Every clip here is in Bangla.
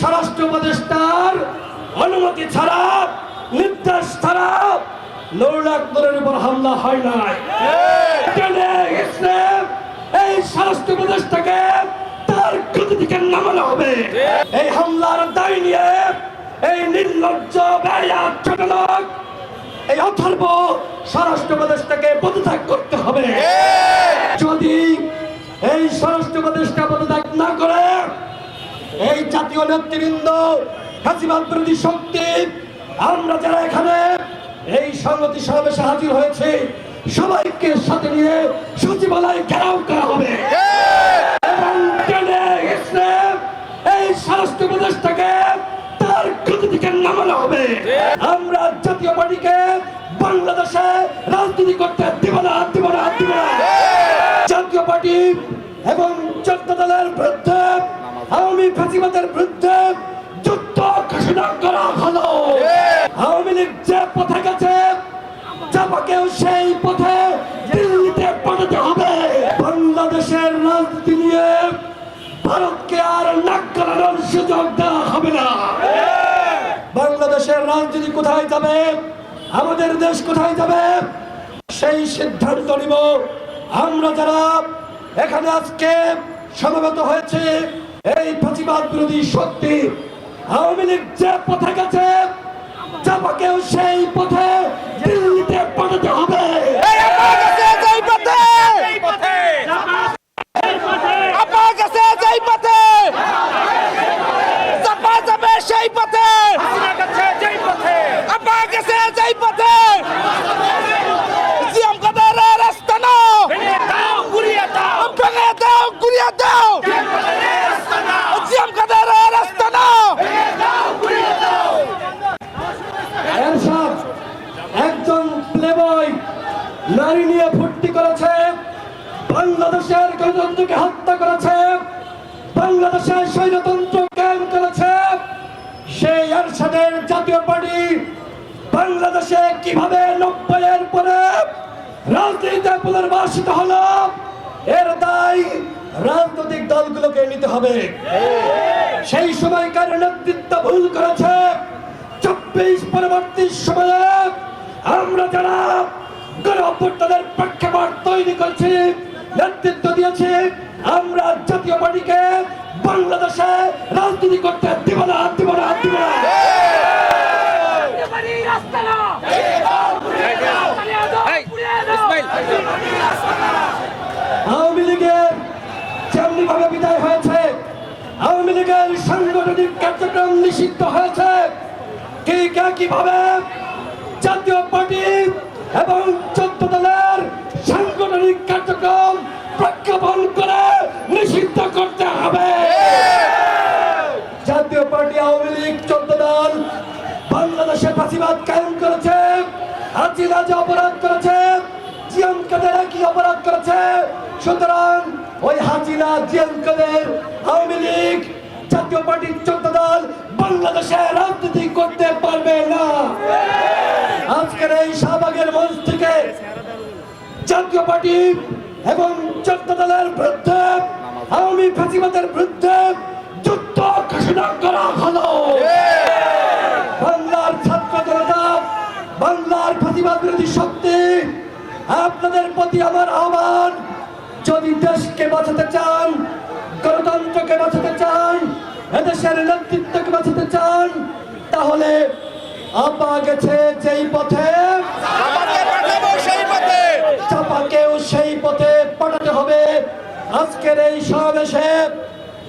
স্বরাষ্ট্র উপদেষ্টার অনুমতি ছাড়া নির্দেশ ছাড়া নৌলাক নূরের উপর হামলা হয় নাই। টেনে এই স্বরাষ্ট্র উপদেষ্টাকে তার গতি থেকে নামানো হবে। এই হামলার দায় নিয়ে এই নির্লজ্জ ছোটলোক এই অথর্ব স্বরাষ্ট্র উপদেষ্টাকে পদত্যাগ করতে হবে। যদি এই স্বরাষ্ট্র উপদেষ্টা পদত্যাগ না করে এই জাতীয় নেতৃবৃন্দ ফাঁসিবাদ বিরোধী শক্তি আমরা যারা এখানে এই সংগতি সমাবেশে হাজির হয়েছে সবাইকে সাথে নিয়ে সচিবালয় ঘেরাও করা হবে। এই স্বরাষ্ট্র উপদেষ্টাকে তার গতি থেকে নামানো হবে। আমরা জাতীয় পার্টিকে বাংলাদেশে রাজনীতি করতে ফাঁসিবাদের বিরুদ্ধে যুদ্ধ ঘোষণা করা হলো। আওয়ামী লীগ যে পথে গেছে চাপাকেও সেই পথে দিল্লিতে পাঠাতে হবে। বাংলাদেশের রাজনীতি নিয়ে ভারতকে আর নাক গলানোর সুযোগ দেওয়া হবে না। বাংলাদেশের রাজনীতি কোথায় যাবে? আমাদের দেশ কোথায় যাবে? সেই সিদ্ধান্ত নিব। আমরা যারা এখানে আজকে সমবেত হয়েছে এই ফাঁসিবাদ বিরোধী শক্তি আওয়ামী লীগ যে পথে গেছে চাপাকেও সেই পথে দিল্লিতে পাঠাতে হবে আপনার কাছে যেই পথে চাপা যাবে সেই পথে আপনার কাছে যেই পথে জিএম কাদের রাস্তা না ভেঙে দাও গুড়িয়ে দাও জিএম কাদের রাস্তা না এরশাদ একজন প্লেবয় নারী নিয়ে ফুর্তি করেছে বাংলাদেশের গণতন্ত্রকে হত্যা করেছে, বাংলাদেশের স্বৈরতন্ত্র কায়েম করেছে, সেই এরশাদের জাতীয় পার্টি বাংলাদেশে কীভাবে নব্বইয়ের পরে রাজনীতিতে পুনর্বাসিত হলো, এর দায় রাজনৈতিক দলগুলোকে নিতে হবে। সেই সময়কার নেতৃত্ব ভুল করেছে, চব্বিশ পরবর্তী সময়ে আমরা যারা গণ অভ্যুত্থানের প্রেক্ষাপট তৈরি করছি নেতৃত্ব দিয়েছি। আমরা জাতীয় পার্টিকে বাংলাদেশে রাজনীতি করতে দিব না দিব না দিব না। আওয়ামী লীগের যেমনি ভাবে বিদায় হয়েছে আওয়ামী লীগের সাংগঠনিক কার্যক্রম নিষিদ্ধ হয়েছে ঠিক একইভাবে জাতীয় পার্টি এবং চোদ্দ দলের সাংগঠনিক কার্যক্রম প্রজ্ঞাপন করে নিষিদ্ধ করতে হবে। জাতীয় পার্টি আওয়ামী লীগ চোদ্দ দল বাংলাদেশে ফাঁসিবাদ কায়েম করেছে হাজিরা অপরাধ করেছে অপরাধ করেছে? সুতরাং ওই হাজিরা জিয়াম কাদের আওয়ামী লীগ জাতীয় পার্টির চোদ্দ দল বাংলাদেশে রাজনীতি করতে পারবে না। আজকের এই শাহবাগের মঞ্চ থেকে জাতীয় পার্টি এবং চোদ্দ দলের বিরুদ্ধে আওয়ামী ফাঁসিবাদের বিরুদ্ধে যুদ্ধ ঘোষণা করা হলো। বাংলার ছাত্র জনতা, বাংলার প্রতিবাদ বিরোধী শক্তি, আপনাদের প্রতি আমার আহ্বান, যদি দেশকে বাঁচাতে চান, গণতন্ত্রকে বাঁচাতে চান, এদেশের নেতৃত্বকে বাঁচাতে চান, তাহলে আপা গেছে যেই পথে আমাকে পাঠাবো সেই পথে চাপাকেও সেই পথে পাঠাতে হবে। আজকের এই সমাবেশে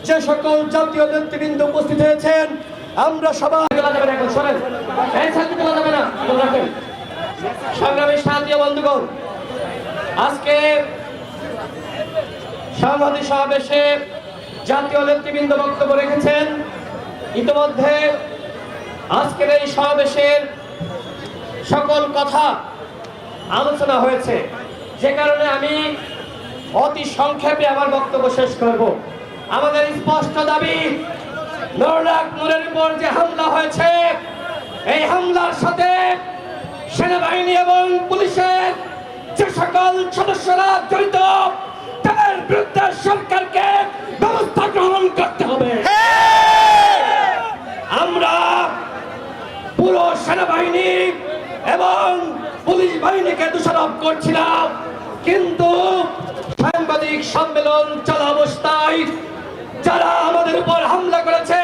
যে সকল জাতীয় নেতৃবৃন্দ উপস্থিত হয়েছেন, আমরা সবাই। সংগ্রামী শান্তিও বন্ধুগণ, আজকে সংহতি সমাবেশে জাতীয় নেতৃবৃন্দ বক্তব্য রেখেছেন। ইতিমধ্যে আজকের এই সমাবেশের সকল কথা আলোচনা হয়েছে। যে কারণে আমি অতি সংক্ষেপে আমার বক্তব্য শেষ করব। আমাদের স্পষ্ট দাবি নূরের উপর যে হামলা হয়েছে, এই হামলার সাথে সেনাবাহিনী এবং পুলিশের যে সকল সদস্যরা জড়িত, তাদের বিরুদ্ধে সরকারকে ব্যবস্থা গ্রহণ করতে হবে এবং বাহিনীকে দোষারোপ করছিলাম, কিন্তু সাংবাদিক সম্মেলন চলা অবস্থায় যারা আমাদের উপর হামলা করেছে,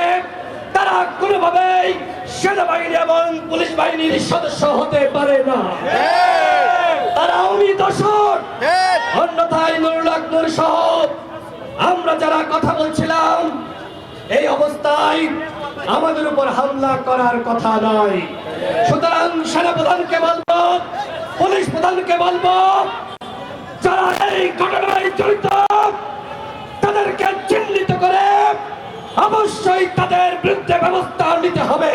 তারা কোনোভাবেই সেনাবাহিনী এবং পুলিশ বাহিনীর সদস্য হতে পারে না। তারা অমি দোষর অন্যথায় নুরুল সহ আমরা যারা কথা বলছিলাম, এই অবস্থায় আমাদের উপর হামলা করার কথা নয়। সুতরাং সেনাপ্রধানকে বলব পুলিশ প্রধানকে বলব, যারা এই ঘটনায় জড়িত, তাদেরকে চিহ্নিত করে অবশ্যই তাদের বিরুদ্ধে ব্যবস্থা নিতে হবে।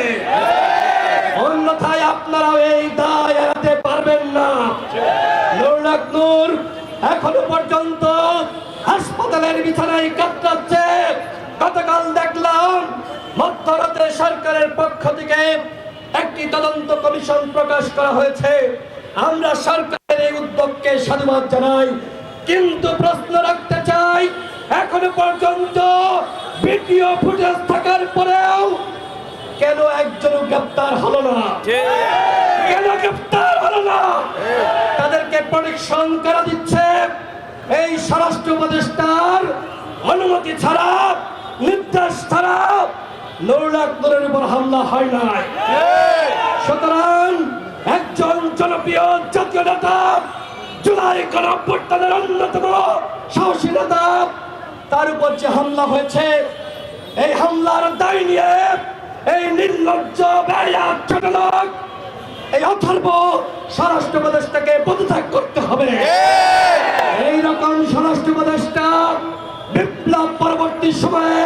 অন্যথায় আপনারা এই দায় এড়াতে পারবেন না। নুরুল নূর এখনও পর্যন্ত হাসপাতালের বিছানায় কাতরাচ্ছে গতকাল দেখলাম, মধ্যরাতে সরকারের পক্ষ থেকে একটি তদন্ত কমিশন প্রকাশ করা হয়েছে। আমরা সরকারের এই উদ্যোগকে সাধুবাদ জানাই, কিন্তু প্রশ্ন রাখতে চাই, এখনও পর্যন্ত ভিডিও ফুটেজ থাকার পরেও কেন একজন গ্রেপ্তার হলো না? কেন গ্রেপ্তার হলো না? তাদেরকে প্রোটেকশন করা দিচ্ছে। এই স্বরাষ্ট্র উপদেষ্টার অনুমতি ছাড়া, নির্দেশ ছাড়া নুরুল আকবরের উপর হামলা হয় নাই। সুতরাং একজন জনপ্রিয় জাতীয় নেতা জুলাই গণঅভ্যুত্থানের অন্যতম সাহসী নেতা তার উপর যে হামলা হয়েছে এই হামলার দায় নিয়ে এই নির্লজ্জ ব্যয়া এই অথর্ব স্বরাষ্ট্র উপদেষ্টাকে পদত্যাগ করতে হবে। এইরকম স্বরাষ্ট্র উপদেষ্টা বিপ্লব পরবর্তী সময়ে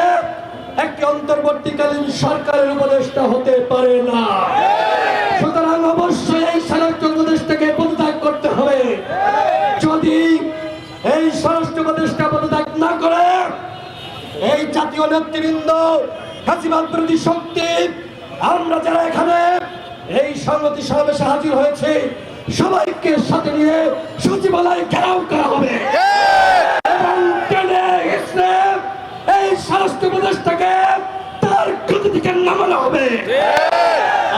একটি অন্তর্বর্তীকালীন সরকারের উপদেষ্টা হতে পারে না। না করে। এই জাতীয় নেতৃবৃন্দ হাসিবাদ বিরোধী শক্তি আমরা যারা এখানে এই সংগতি সমাবেশে হাজির হয়েছে সবাইকে সাথে নিয়ে সচিবালয় ঘেরাও করা হবে। এই স্বরাষ্ট্র প্রদেশটাকে তার গতি থেকে নামানো হবে।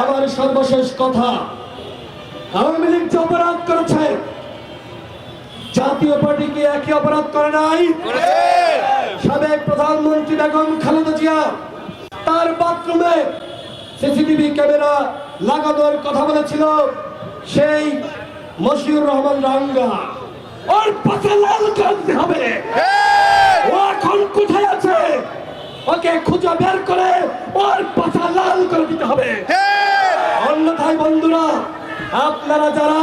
আমার সর্বশেষ কথা আওয়ামী লীগ যে অপরাধ করেছে জাতীয় পার্টি কি একই অপরাধ করে নাই। সাবেক প্রধানমন্ত্রী বেগম খালেদা জিয়া তার বাথরুমে সিসিটিভি ক্যামেরা লাগানোর কথা বলেছিল সেই মশিউর রহমান রাঙ্গা। ওর পাশে লাল করতে হবে। ও এখন কোথায় আছে? ওকে খুঁজে বের করে ওর পাশা লাল করে দিতে হবে। অন্যথায় বন্ধুরা আপনারা যারা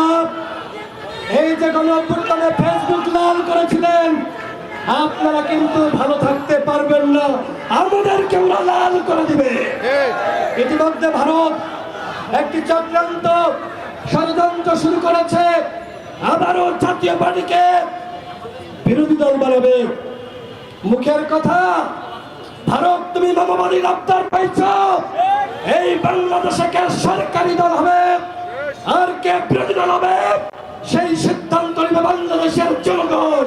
এই যে গণ অভ্যুত্থানে ফেসবুক লাল করেছিলেন, আপনারা কিন্তু ভালো থাকতে পারবেন না, আমাদেরকে ওরা লাল করে দিবে। ইতিমধ্যে ভারত একটি চক্রান্ত ষড়যন্ত্র শুরু করেছে, আবারও জাতীয় পার্টিকে বিরোধী দল বানাবে। মুখের কথা, ভারত, তুমি মামাবাদী রপ্তার পাইছ, এই বাংলাদেশে কে সরকারি দল হবে, আর কে বিরোধী দল হবে? সেই সিদ্ধান্ত নেবে বাংলাদেশের জনগণ।